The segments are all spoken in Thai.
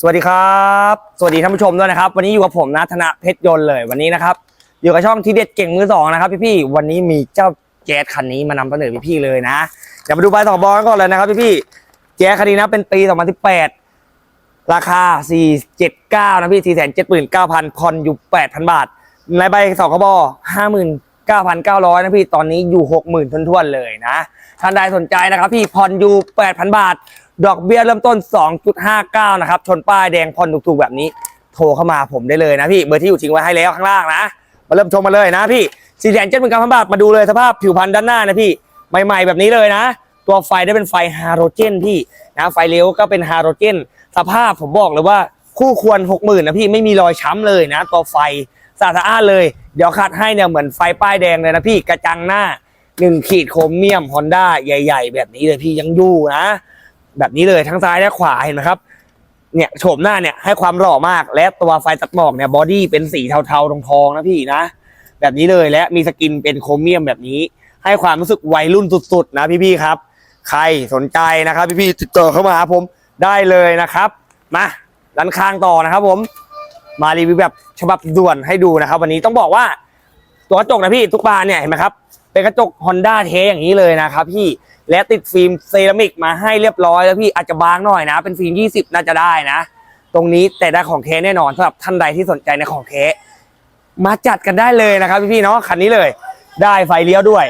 สวัสดีครับ สวัสดีท่านผู้ชมด้วยนะครับ วันนี้อยู่กับผมนะธนเพชรยนต์เลยวันนี้นะครับอยู่กับช่องทีเด็ดเก่งมือสองนะครับพี่ๆวันนี้มีเจ้าแจ๊สคันนี้มานำเสนอพี่ๆเลยนะเดี๋ยวมาดูใบสองบอลกันก่อนเลยนะครับพี่ๆแจ๊สคันนี้นะเป็นปี 2018 ราคา 479 นะพี่ 479,000ผ่อนอยู่ 8,000 บาท ในใบสองกระบอก 9,900 นะพี่ ตอนนี้อยู่ 60,000ทวนๆเลยนะท่านใดสนใจนะครับพี่ผ่อนอยู่ 8,000 บาท ดอกเบี้ยเริ่มต้น 2.59 นะครับ ชนป้ายแดงผ่อนถูกๆแบบนี้ โทรเข้ามาผมได้เลยนะพี่ เบอร์ที่อยู่ทิ้งไว้ให้แล้วข้างล่างนะ มาเริ่มชมมาเลยนะพี่สี่แสนเจ็ดหมื่นเก้าพันบาท มาดูเลยสภาพผิวพรรณด้านหน้านะพี่ ใหม่ ๆ แบบนี้เลยนะ ตัวไฟได้เป็นไฟฮาโรเจนพี่นะไฟเลี้ยวก็เป็นฮาโรเจน สภาพผมบอกเลยว่าคู่ควร60,000นะพี่ไม่มีรอยช้ำเลยนะ ตัวไฟ สะอาดเลย เดี๋ยวคัดให้เนี่ยเหมือนไฟป้ายแดงเลยนะพี่กระจังหน้าหนึ่งขีดโครเมียมฮอนด้าใหญ่ ๆ แบบนี้เลยพี่ยังอยู่นะ แบบนี้เลยทั้งซ้ายและขวาเห็นไหมครับเนี่ยโฉมหน้าเนี่ยให้ความหล่อมากและตัวไฟตัดหมอกเนี่ยบอดี้เป็นสีเทาๆทองๆนะพี่นะ แบบนี้เลยและมีสกินเป็นโครเมียมแบบนี้ ให้ความรู้สึกวัยรุ่นสุดๆ นะพี่ๆครับ ใครสนใจนะครับพี่ๆติดต่อเข้ามาหาผมได้เลยนะครับ มาด้านข้างต่อนะครับผม มารีวิวแบบฉบับด่วนให้ดูนะครับ วันนี้ต้องบอกว่าตัวกระจกนะพี่ทุกบานเนี่ยเห็นไหมครับเป็นกระจก Honda เทอย่างนี้เลยนะครับพี่และติดฟิล์มเซรามิกมาให้เรียบร้อยแล้วพี่อาจจะบางหน่อยนะ เป็นฟิล์ม 20 น่าจะได้นะ ตรงนี้แต่ได้ของเทแน่นอนสำหรับท่านใดที่สนใจในของเทมาจัดกันได้เลยนะครับพี่ๆเนาะคันนี้เลย ได้ไฟเลี้ยวด้วย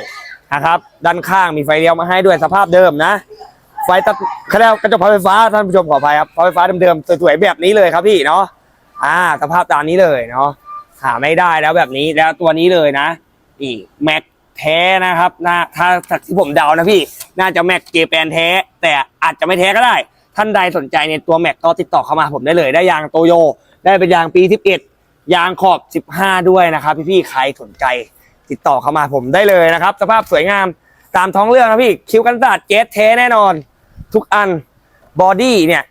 นะครับด้านข้างมีไฟเลี้ยวมาให้ด้วยสภาพเดิมนะ ไฟตัดเขาเรียกว่ากระจกพับไฟฟ้าท่านผู้ชมขออภัยครับไฟฟ้าเดิมๆสวยๆแบบนี้เลยครับพี่เนาะ อ่าสภาพตามนี้เลยเนาะหาไม่ได้แล้วแบบนี้แล้วตัวนี้เลยนะนี่แม็กแท้นะครับนะถ้าจากที่ผมเดานะพี่ น่าจะแม็กเจแปนแท้ แต่อาจจะไม่แท้ก็ได้ ท่านใดสนใจในตัวแม็กก็ติดต่อเข้ามาผมได้เลย ได้ยางโตโย ได้เป็นยางปี 11 ยางขอบ 15 ด้วยนะครับพี่ๆใครสนใจ ติดต่อเข้ามาผมได้เลยนะครับ สภาพสวยงามตามท้องเรื่องนะพี่ คิ้วกันศาสตร์เจสเทแน่นอน ทุกอันบอดี้เนี่ย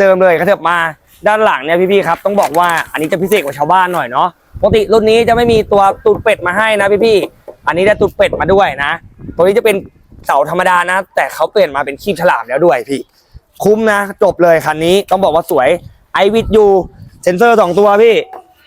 เดิมๆเลยกระเถิบมา ด้านหลังเนี่ยพี่ๆครับต้องบอกว่าอันนี้จะพิเศษกว่าชาวบ้านหน่อยเนาะปกติรุ่นนี้จะไม่มีตัวตูดเป็ดมาให้นะพี่ๆอันนี้ได้ตูดเป็ดมาด้วยนะ ตัวนี้จะเป็นเสาธรรมดานะ แต่เขาเปลี่ยนมาเป็นคีบฉลามแล้วด้วยพี่ คุ้มนะ จบเลยคันนี้ต้องบอกว่าสวยไอวิดยูเซนเซอร์สองตัวพี่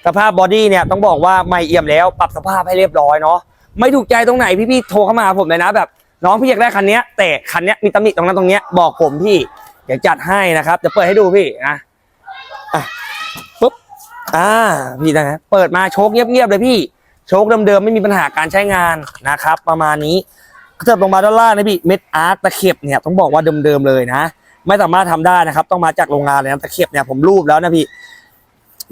สภาพบอดี้เนี่ยต้องบอกว่าไม่เอี่ยมแล้วปรับสภาพให้เรียบร้อยเนาะไม่ถูกใจตรงไหนพี่ๆโทรเข้ามาผมเลยนะแบบน้องพี่อยากได้คันนี้แต่คันนี้มีตำหนิตรงนั้นตรงเนี้ยบอกผมพี่เดี๋ยวจัดให้นะครับจะเปิดให้ดูพี่นะ ปุ๊บอ่าพี่นะเปิดมาโชคเงียบๆเลยพี่ โชคเดิมๆไม่มีปัญหาการใช้งานนะครับ ประมาณนี้เถิบลงมาด้านล่างนะพี่เม็ดอาร์ตตะเข็บเนี่ยต้องบอกว่าเดิมๆเลยนะ ไม่สามารถทำได้นะครับ ต้องมาจากโรงงานเลยนะตะเข็บเนี่ยผมรูปแล้วนะพี่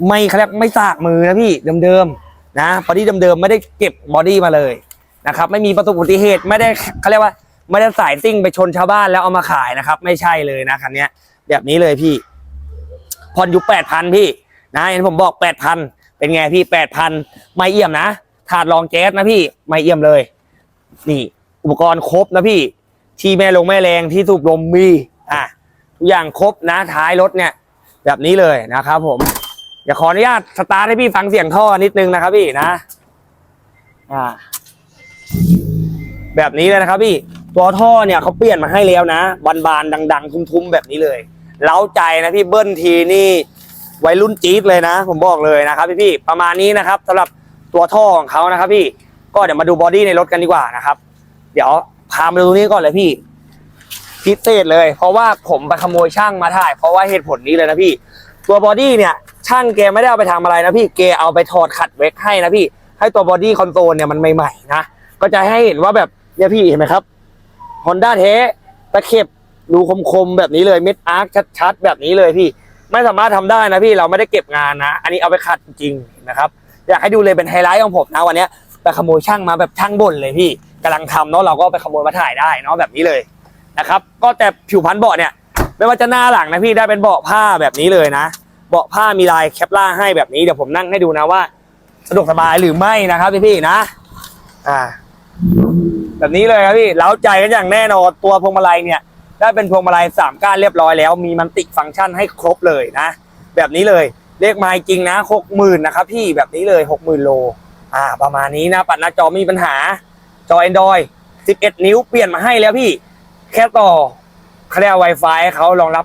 ไม่เขาเรียกไม่สากมือนะพี่เดิมๆนะบอดี้เดิมๆไม่ได้เก็บบอดี้มาเลยนะครับ ไม่มีประสบอุบัติเหตุไม่ได้เขาเรียกว่าไม่ได้สายซิ่งไปชนชาวบ้านแล้วเอามาขายนะครับ ไม่ใช่เลยนะคันนี้แบบนี้เลยพี่ ผ่อนอยู่แปดพันพี่นะเห็นผมบอกแปดพันเป็นไงพี่แปดพันไม่เอี่ยมนะถาดรองแจ๊สนะพี่ไม่เอี่ยมเลย นี่ อุปกรณ์ครบนะพี่ ที่แม่ลงแม่แรงที่สูบลมมีอะทุกอย่างครบนะท้ายรถเนี่ย แบบนี้เลยนะครับผมเดี๋ยวขออนุญาตสตาร์ทให้พี่ฟังเสียงท่อนิดนึงนะครับพี่นะอ่าแบบนี้เลยนะครับพี่ ตัวท่อเนี่ยเขาเปลี่ยนมาให้แล้วนะบานๆดัง ๆ ทุ้มๆแบบนี้เลย เล้าใจนะพี่เบิ้ลทีนี่วัยรุ่นจี๊ดเลยนะ ผมบอกเลยนะครับพี่ๆประมาณนี้นะครับสำหรับตัวท่อของเขานะครับ พี่ก็เดี๋ยวมาดูบอดี้ในรถกันดีกว่านะครับ เดี๋ยวพามาดูตรงนี้ก่อนเลยพี่พิเศษเลย เพราะว่าผมไปขโมยช่างมาถ่าย เพราะว่าเหตุผลนี้เลยนะพี่ ตัวบอดี้เนี่ย ช่างแกไม่ได้เอาไปทำอะไรนะพี่แกเอาไปถอดขัดเวกให้นะพี่ ให้ตัวบอดี้คอนโซลเนี่ยมันใหม่ๆนะก็จะให้เห็นว่าแบบเนี่ยพี่เห็นไหมครับ Honda เทสตะเข็บ ดูคมๆแบบนี้เลยเม็ดอาร์คชัดๆแบบนี้เลยพี่ ไม่สามารถทำได้นะพี่เราไม่ได้เก็บงานนะ อันนี้เอาไปขัดจริงนะครับอยากให้ดูเลยเป็นไฮไลท์ของผมนะวันนี้ไปขโมยช่างมาแบบช่างบ่นเลยพี่กำลังทำเนาะเราก็ไปขโมยมาถ่ายได้เนาะแบบนี้เลยนะครับ ก็แต่ผิวพันธุ์เบาะเนี่ยไม่ว่าจะหน้าหลังนะพี่ได้เป็นเบาะผ้าแบบนี้เลยนะ เบาะผ้ามีลายแคปล่าให้แบบนี้เดี๋ยวผมนั่งให้ดูนะว่าสะดวกสบายหรือไม่นะครับพี่ๆนะ อ่า แบบนี้เลยครับพี่เล้าใจกันอย่างแน่นอนตัวพวงมาลัยเนี่ย ได้เป็นพวงมาลัยสามก้านเรียบร้อยแล้ว มีมันติฟังก์ชันให้ครบเลยนะ แบบนี้เลยเลขไม้จริงนะหกหมื่นนะครับพี่แบบนี้เลยหกหมื่นโลอ่าประมาณนี้นะ ปัดหน้าจอไม่มีปัญหาจอ Android 11 นิ้วเปลี่ยนมาให้แล้วพี่ แค่ต่อเขาเรียก Wi-Fi เขารองรับ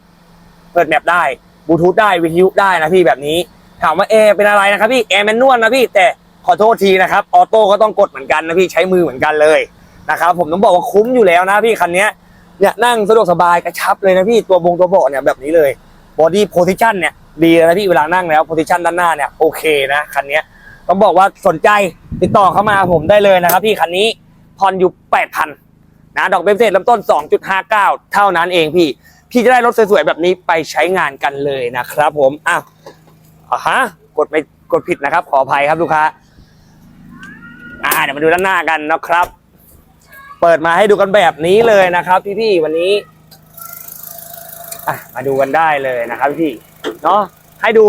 เปิดแมปได้บลูทูธได้วิทยุได้นะพี่แบบนี้ ถามว่าแอร์เป็นอะไรนะครับพี่แอร์แมนนวลนะพี่แต่ขอโทษทีนะครับออโต้ก็ต้องกดเหมือนกันนะพี่ใช้มือเหมือนกันเลยนะครับผมต้องบอกว่าคุ้มอยู่แล้วนะพี่คันนี้ เนี่ยนั่งสะดวกสบายกระชับเลยนะพี่ตัวบงตัวเบาะเนี่ยแบบนี้เลยบอดี้โพซิชันเนี่ยดีเลยนะพี่เวลานั่งแล้วโพซิชันด้านหน้าเนี่ยโอเคนะคันนี้ต้องบอกว่าสนใจติดต่อเข้ามาผมได้เลยนะครับพี่คันนี้ผ่อนอยู่แปดพันนะดอกเบี้ยเศษเริ่มต้น 2.59 เท่านั้นเองพี่ พี่จะได้รถสวยๆแบบนี้ไปใช้งานกันเลยนะครับผมอ้าวอะฮะกดไปกดผิดนะครับ ขออภัยครับลูกค้าอ่าเดี๋ยวมาดูด้านหน้ากันนะครับ เปิดมาให้ดูกันแบบนี้เลยนะครับ พี่ๆวันนี้มาดูกันได้เลยนะครับพี่เนาะให้ดู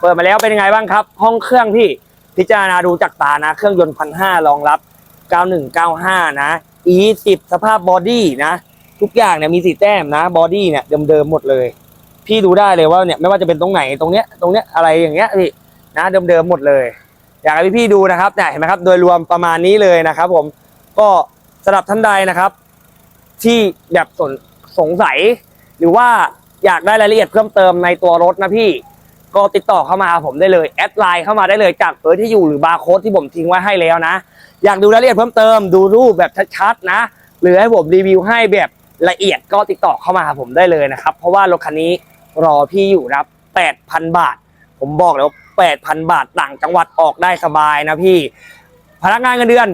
เปิดมาแล้วเป็นยังไงบ้างครับ ห้องเครื่องพี่พิจารณาดูจากตานะ เครื่องยนต์พันห้ารองรับ 9195 นะ E10 สภาพบอดี้นะ ทุกอย่างเนี่ยมีสีแต้มนะบอดี้เนี่ยเดิมๆหมดเลย พี่ดูได้เลยว่าเนี่ยไม่ว่าจะเป็นตรงไหนตรงเนี้ยตรงเนี้ยอะไรอย่างเงี้ยพี่นะเดิมๆหมดเลย อยากให้พี่ๆดูนะครับเนี่ยเห็นไหมครับ โดยรวมประมาณนี้เลยนะครับ ผมก็ สำหรับท่านใดนะครับ ที่แบบสนสงสัย หรือว่าอยากได้รายละเอียดเพิ่มเติมในตัวรถนะพี่ ก็ติดต่อเข้ามาหาผมได้เลยแอดไลน์เข้ามาได้เลยจากเบอร์ที่อยู่หรือบาร์โค้ดที่ผมทิ้งไว้ให้แล้วนะ อยากดูรายละเอียดเพิ่มเติมดูรูปแบบชัดๆนะ หรือให้ผมรีวิวให้แบบละเอียดก็ติดต่อเข้ามาหาผมได้เลยนะครับ เพราะว่ารถคันนี้รอพี่อยู่นะครับ 8,000 บาท ผมบอกเลยว่า8,000 บาทต่างจังหวัดออกได้สบายนะพี่ พนักงานเงินเดือน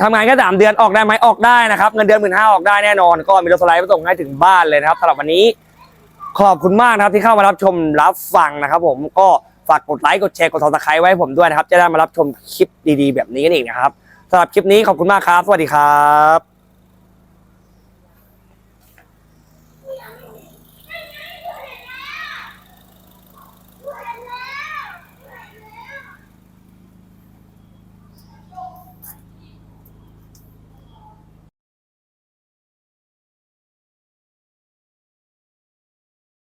ทำงานแค่สามเดือนออกได้ไหมออกได้นะครับเงินเดือนหมื่นห้าออกได้แน่นอน ก็มีรถสไลด์มาส่งให้ถึงบ้านเลยนะครับสำหรับวันนี้ขอบคุณมากนะครับที่เข้ามารับชมรับฟังนะครับ ผมก็ฝากกดไลค์กดแชร์กดซับสไครต์ไว้ให้ผมด้วยนะครับ จะได้มารับชมคลิปดีๆ แบบนี้กันอีกนะครับสำหรับคลิปนี้ขอบคุณมากครับ สวัสดีครับ